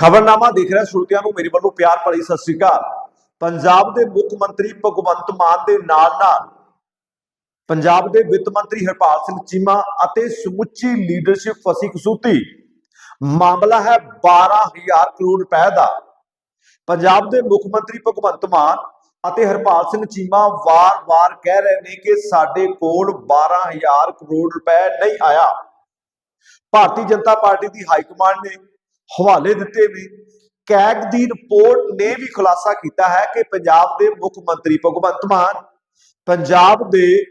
ਖਬਰਨਾਮਾ ਦੇਖ ਰਿਹਾ ਸਰੋਤਿਆਂ ਨੂੰ, ਮੇਰੇ ਵੱਲੋਂ ਪਿਆਰ ਭਰੀ ਸਤਿ ਸ੍ਰੀ ਅਕਾਲ। ਪੰਜਾਬ ਦੇ ਮੁੱਖ ਮੰਤਰੀ ਭਗਵੰਤ ਮਾਨ ਦੇ ਨਾਲ ਨਾਲ ਪੰਜਾਬ ਦੇ ਵਿੱਤ ਮੰਤਰੀ ਹਰਪਾਲ ਸਿੰਘ ਚੀਮਾ ਅਤੇ ਸਮੁੱਚੀ ਲੀਡਰਸ਼ਿਪ ਫਸੀ ਕਸੂਤੀ। ਮਾਮਲਾ ਹੈ 12000 ਕਰੋੜ ਰੁਪਏ ਦਾ। ਪੰਜਾਬ ਦੇ ਮੁੱਖ ਮੰਤਰੀ ਭਗਵੰਤ ਮਾਨ ਅਤੇ ਹਰਪਾਲ ਸਿੰਘ ਚੀਮਾ ਵਾਰ-ਵਾਰ ਕਹਿ ਰਹੇ ਨੇ ਕਿ ਸਾਡੇ ਕੋਲ 12000 ਕਰੋੜ ਰੁਪਏ ਨਹੀਂ ਆਇਆ। ਭਾਰਤੀ ਜਨਤਾ ਪਾਰਟੀ ਦੀ ਹਾਈ ਕਮਾਂਡ ਨੇ ਹਵਾਲੇ ਦਿੱਤੇ ਨੇ ਕੈਗ ਦੀ ਰਿਪੋਰਟ ਨੇ ਵੀ ਖੁਲਾਸਾ ਕੀਤਾ ਹੈ ਕਿ ਪੰਜਾਬ ਦੇ ਮੁੱਖ ਮੰਤਰੀ ਭਗਵੰਤ ਮਾਨ, ਪੰਜਾਬ ਦੇ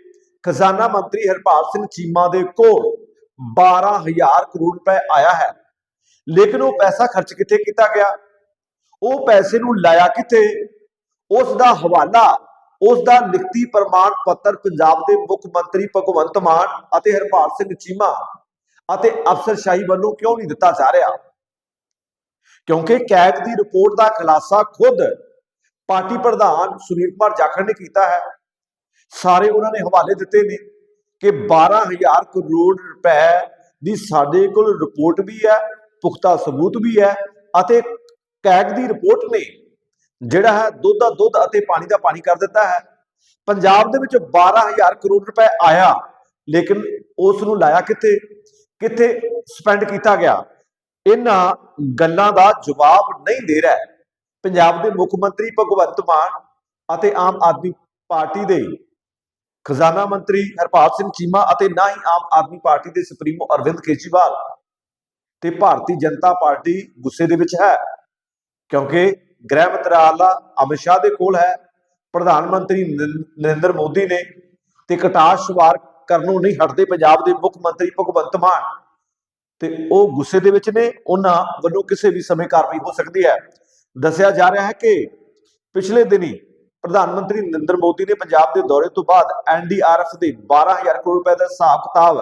ਖਜ਼ਾਨਾ ਮੰਤਰੀ ਹਰਪਾਲ ਸਿੰਘ ਚੀਮਾ ਦੇ ਕੋਲ 12000 ਕਰੋੜ ਰੁਪਏ ਆਇਆ ਹੈ। ਲੇਕਿਨ ਉਹ ਪੈਸਾ ਖਰਚ ਕਿੱਥੇ ਕੀਤਾ ਗਿਆ? ਉਹ ਪੈਸੇ ਨੂੰ ਲਾਇਆ ਕਿੱਥੇ? ਉਸ ਦਾ ਹਵਾਲਾ, ਉਸ ਦਾ ਲਿਖਤੀ ਪ੍ਰਮਾਣ ਪੱਤਰ ਪੰਜਾਬ ਦੇ ਮੁੱਖ ਮੰਤਰੀ ਭਗਵੰਤ ਮਾਨ ਅਤੇ ਹਰਪਾਲ ਸਿੰਘ ਚੀਮਾ ਅਤੇ ਅਫਸਰਸ਼ਾਹੀ ਵੱਲੋਂ ਕਿਉਂ ਨਹੀਂ ਦਿੱਤਾ ਜਾ ਰਿਹਾ? ਕਿਉਂਕਿ ਕੈਗ ਦੀ ਰਿਪੋਰਟ ਦਾ ਖੁਲਾਸਾ ਖੁਦ ਪਾਰਟੀ ਪ੍ਰਧਾਨ ਸੁਨੀਲ ਕੁਮਾਰ ਜਾਖੜ ਨੇ ਕੀਤਾ ਹੈ। ਸਾਰੇ ਉਹਨਾਂ ਨੇ ਹਵਾਲੇ ਦਿੱਤੇ ਨੇ ਕਿ 12000 ਕਰੋੜ ਰੁਪਏ ਦੀ ਸਾਡੇ ਕੋਲ ਰਿਪੋਰਟ ਵੀ ਹੈ, ਪੁਖਤਾ ਸਬੂਤ ਵੀ ਹੈ ਅਤੇ ਕੈਗ ਦੀ ਰਿਪੋਰਟ ਨੇ ਜਿਹੜਾ ਹੈ ਦੁੱਧ ਦਾ ਦੁੱਧ ਅਤੇ ਪਾਣੀ ਦਾ ਪਾਣੀ ਕਰ ਦਿੱਤਾ ਹੈ। ਪੰਜਾਬ ਦੇ ਵਿੱਚ 12000 ਕਰੋੜ ਰੁਪਏ ਆਇਆ, ਲੇਕਿਨ ਉਸ ਨੂੰ ਲਾਇਆ ਕਿੱਥੇ? ਕਿੱਥੇ ਸਪੈਂਡ ਕੀਤਾ ਗਿਆ? ਇਹਨਾਂ ਗੱਲਾਂ ਦਾ ਜਵਾਬ ਨਹੀਂ ਦੇ ਰਿਹਾ ਪੰਜਾਬ ਦੇ ਮੁੱਖ ਮੰਤਰੀ ਭਗਵੰਤ ਮਾਨ ਅਤੇ ਆਮ ਆਦਮੀ ਪਾਰਟੀ ਦੇ ਖਜ਼ਾਨਾ ਮੰਤਰੀ ਹਰਪਾਲ ਸਿੰਘ ਚੀਮਾ ਅਤੇ ਨਾ ਹੀ ਆਮ ਆਦਮੀ ਪਾਰਟੀ ਦੇ ਸੁਪਰੀਮੋ ਅਰਵਿੰਦ ਕੇਜਰੀਵਾਲ ਤੇ ਭਾਰਤੀ ਜਨਤਾ ਪਾਰਟੀ ਗੁੱਸੇ ਦੇ ਵਿੱਚ ਹੈ, ਕਿਉਂਕਿ ਗ੍ਰਹਿ ਮੰਤਰਾਲਾ ਅਮਿਤ ਸ਼ਾਹ ਦੇ ਕੋਲ ਹੈ, ਪ੍ਰਧਾਨ ਮੰਤਰੀ ਨਰਿੰਦਰ ਮੋਦੀ ਨੇ ਤੇ ਕਟਾਸ਼ਵਾਰ ਕਰਨੋਂ ਨਹੀਂ ਹਟਦੇ ਪੰਜਾਬ ਦੇ ਮੁੱਖ ਮੰਤਰੀ ਭਗਵੰਤ ਮਾਨ। ਤੇ ਉਹ ਗੁੱਸੇ ਦੇ ਵਿੱਚ ਨੇ, ਉਹਨਾਂ ਵੱਲੋਂ ਕਿਸੇ ਵੀ ਸਮੇਂ ਕਾਰਵਾਈ ਹੋ ਸਕਦੀ ਹੈ। ਦੱਸਿਆ ਜਾ ਰਿਹਾ ਹੈ ਕਿ ਪਿਛਲੇ ਦਿਨੀ ਪ੍ਰਧਾਨ ਮੰਤਰੀ ਨਰਿੰਦਰ ਮੋਦੀ ਨੇ ਪੰਜਾਬ ਦੇ ਦੌਰੇ ਤੋਂ ਬਾਅਦ ਐਨਡੀਆਰਐਫ ਦੇ 12000 ਕਰੋੜ ਰੁਪਏ ਦਾ ਹਿਸਾਬ ਕਿਤਾਬ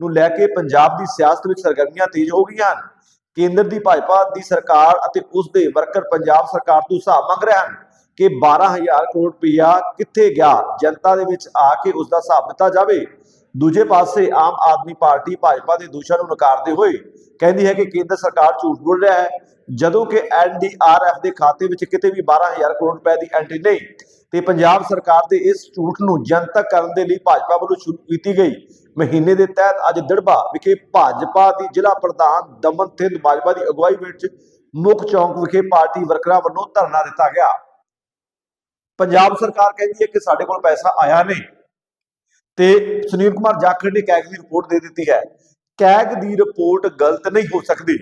ਨੂੰ ਲੈ ਕੇ ਪੰਜਾਬ ਦੀ ਸਿਆਸਤ ਵਿੱਚ ਸਰਗਰਮੀਆਂ ਤੇਜ਼ ਹੋ ਗਈਆਂ ਹਨ। ਕੇਂਦਰ ਦੀ ਭਾਜਪਾ ਦੀ ਸਰਕਾਰ ਅਤੇ ਉਸ ਦੇ ਵਰਕਰ ਪੰਜਾਬ ਸਰਕਾਰ ਤੋਂ ਹਿਸਾਬ ਮੰਗ ਰਹੇ ਹਨ ਕਿ 12000 ਕਰੋੜ ਰੁਪਇਆ ਕਿੱਥੇ ਗਿਆ, ਜਨਤਾ ਦੇ ਵਿੱਚ ਆ ਕੇ ਉਸ ਦਾ ਹਿਸਾਬ ਦਿੱਤਾ ਜਾਵੇ। ਦੂਜੇ ਪਾਸੇ ਆਮ ਆਦਮੀ ਪਾਰਟੀ ਭਾਜਪਾ ਦੇ ਦੋਸ਼ਾਂ ਨੂੰ ਨਕਾਰਦੇ ਹੋਏ ਕਹਿੰਦੀ ਹੈ ਕਿ ਕੇਂਦਰ ਸਰਕਾਰ ਝੂਠ ਬੋਲ ਰਿਹਾ ਹੈ, ਜਦੋਂ ਕਿ ਐਨਡੀਆਰਐਫ ਦੇ ਖਾਤੇ ਵਿੱਚ ਕਿਤੇ ਵੀ 12000 ਕਰੋੜ ਰੁਪਏ ਦੀ ਐਂਟਰੀ ਨਹੀਂ। ਤੇ ਪੰਜਾਬ ਸਰਕਾਰ ਦੇ ਇਸ ਝੂਠ ਨੂੰ ਜਨਤਕ ਕਰਨ ਦੇ ਲਈ ਭਾਜਪਾ ਵੱਲੋਂ ਸ਼ੁਰੂ ਕੀਤੀ ਗਈ। ਮਹੀਨੇ ਦੇ ਤਹਿਤ ਅੱਜ ਦੜਬਾ ਵਿਖੇ ਭਾਜਪਾ ਦੀ ਜ਼ਿਲ੍ਹਾ ਪ੍ਰਧਾਨ ਦਮਨ ਥਿੰਦ ਬਾਜਵਾ ਦੀ ਅਗਵਾਈ ਵਿੱਚ ਮੁੱਖ ਚੌਂਕ ਵਿਖੇ ਪਾਰਟੀ ਵਰਕਰਾਂ ਵੱਲੋਂ ਧਰਨਾ ਦਿੱਤਾ ਗਿਆ। ਪੰਜਾਬ ਸਰਕਾਰ ਕਹਿੰਦੀ ਹੈ ਕਿ ਸਾਡੇ ਕੋਲ ਪੈਸਾ ਆਇਆ ਨਹੀਂ। ਤੇ ਸੁਨੀਲ ਕੁਮਾਰ ਜਾਖੜ ਨੇ ਕੈਗ ਦੀ ਰਿਪੋਰਟ ਦੇ ਦਿੱਤੀ ਹੈ। ਕੈਗ ਦੀ ਰਿਪੋਰਟ ਗਲਤ ਨਹੀਂ ਹੋ ਸਕਦੀ।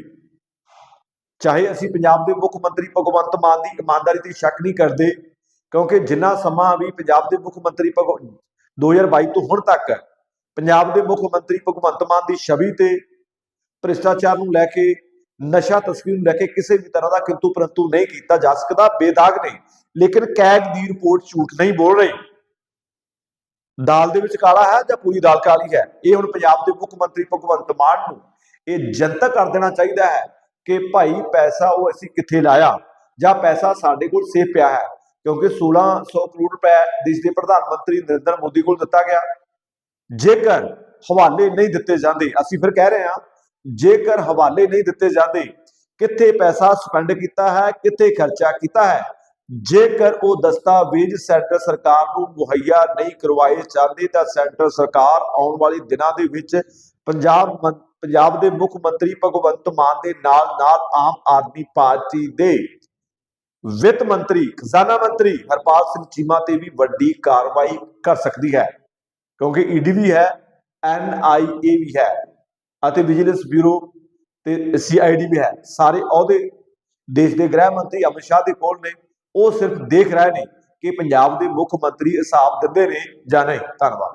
ਚਾਹੇ ਅਸੀਂ ਪੰਜਾਬ ਦੇ ਮੁੱਖ ਮੰਤਰੀ ਭਗਵੰਤ ਮਾਨ ਦੀ ਇਮਾਨਦਾਰੀ ਤੇ ਸ਼ੱਕ ਨਹੀਂ ਕਰਦੇ, ਕਿਉਂਕਿ ਜਿੰਨਾ ਸਮਾਂ ਵੀ ਪੰਜਾਬ ਦੇ ਮੁੱਖ ਮੰਤਰੀ ਭਗਵ 2022 ਤੋਂ ਹੁਣ ਤੱਕ ਪੰਜਾਬ ਦੇ ਮੁੱਖ ਮੰਤਰੀ ਭਗਵੰਤ ਮਾਨ ਦੀ ਛਵੀ ਤੇ ਭ੍ਰਿਸ਼ਟਾਚਾਰ ਨੂੰ ਲੈ ਕੇ, ਨਸ਼ਾ ਤਸਕਰੀ ਨੂੰ ਲੈ ਕੇ ਕਿਸੇ ਵੀ ਤਰ੍ਹਾਂ ਦਾ ਕਿੰਤੂ ਪਰੰਤੂ ਨਹੀਂ ਕੀਤਾ ਜਾ ਸਕਦਾ, ਬੇਦਾਗ ਨੇ। ਲੇਕਿਨ ਕੈਗ ਦੀ ਰਿਪੋਰਟ ਝੂਠ ਨਹੀਂ ਬੋਲ ਰਹੀ। ਦਾਲ ਦੇ ਵਿੱਚ ਕਾਲਾ ਹੈ ਜਾਂ ਪੂਰੀ ਦਾਲ ਕਾਲੀ ਹੈ? ਇਹ ਹੁਣ ਪੰਜਾਬ ਦੇ ਮੁੱਖ ਮੰਤਰੀ ਭਗਵੰਤ ਮਾਨ ਨੂੰ ਇਹ ਜਨਤਕ ਕਰ ਦੇਣਾ ਚਾਹੀਦਾ ਹੈ ਕਿ ਭਾਈ ਪੈਸਾ ਉਹ ਅਸੀਂ ਕਿੱਥੇ ਲਾਇਆ ਜਾਂ ਪੈਸਾ ਸਾਡੇ ਕੋਲ ਸੇਫ ਪਿਆ ਹੈ? ਕਿਉਂਕਿ 1600 ਕਰੋੜ ਰੁਪਏ ਦੇਸ਼ ਦੇ ਪ੍ਰਧਾਨ ਮੰਤਰੀ ਨਰਿੰਦਰ ਮੋਦੀ ਕੋਲ ਦਿੱਤਾ ਗਿਆ। ਜੇਕਰ ਹਵਾਲੇ ਨਹੀਂ ਦਿੱਤੇ ਜਾਂਦੇ, ਅਸੀਂ ਫਿਰ ਕਹਿ ਰਹੇ ਹਾਂ, ਜੇਕਰ ਹਵਾਲੇ ਨਹੀਂ ਦਿੱਤੇ ਜਾਂਦੇ, ਕਿੱਥੇ ਪੈਸਾ ਸਪੈਂਡ ਕੀਤਾ ਹੈ, ਕਿੱਥੇ ਖਰਚਾ ਕੀਤਾ ਹੈ? ਜੇਕਰ ਉਹ ਦਸਤਾਵੇਜ਼ ਸੈਂਟਰ ਸਰਕਾਰ ਨੂੰ ਮੁਹੱਈਆ ਨਹੀਂ ਕਰਵਾਏ ਜਾਂਦੇ, ਤਾਂ ਸੈਂਟਰ ਸਰਕਾਰ ਆਉਣ ਵਾਲੇ ਦਿਨਾਂ ਦੇ ਵਿੱਚ ਪੰਜਾਬ ਮੰ- ਪੰਜਾਬ ਦੇ ਮੁੱਖ ਮੰਤਰੀ ਭਗਵੰਤ ਮਾਨ ਦੇ ਨਾਲ ਨਾਲ ਆਮ ਆਦਮੀ ਪਾਰਟੀ ਦੇ ਵਿੱਤ ਮੰਤਰੀ, ਖਜ਼ਾਨਾ ਮੰਤਰੀ ਹਰਪਾਲ ਸਿੰਘ ਚੀਮਾ ਤੇ ਵੀ ਵੱਡੀ ਕਾਰਵਾਈ ਕਰ ਸਕਦੀ ਹੈ, ਕਿਉਂਕਿ ਈਡੀ ਵੀ ਹੈ ਐਨਆਈਏ ਵੀ ਹੈ ਅਤੇ ਵਿਜੀਲੈਂਸ ਬਿਊਰੋ ਤੇ ਸੀਆਈਡੀ ਵੀ ਹੈ। ਸਾਰੇ ਅਹੁਦੇ ਦੇਸ਼ ਦੇ ਗ੍ਰਹਿ ਮੰਤਰੀ ਅਮਿਤ ਸ਼ਾਹ ਦੇ ਕੋਲ ਨੇ। ਉਹ ਸਿਰਫ ਦੇਖ ਰਹੇ ਨੇ ਕਿ ਪੰਜਾਬ ਦੇ ਮੁੱਖ ਮੰਤਰੀ ਹਿਸਾਬ ਦਿੰਦੇ ਨੇ ਜਾਂ ਨਹੀਂ। ਧੰਨਵਾਦ।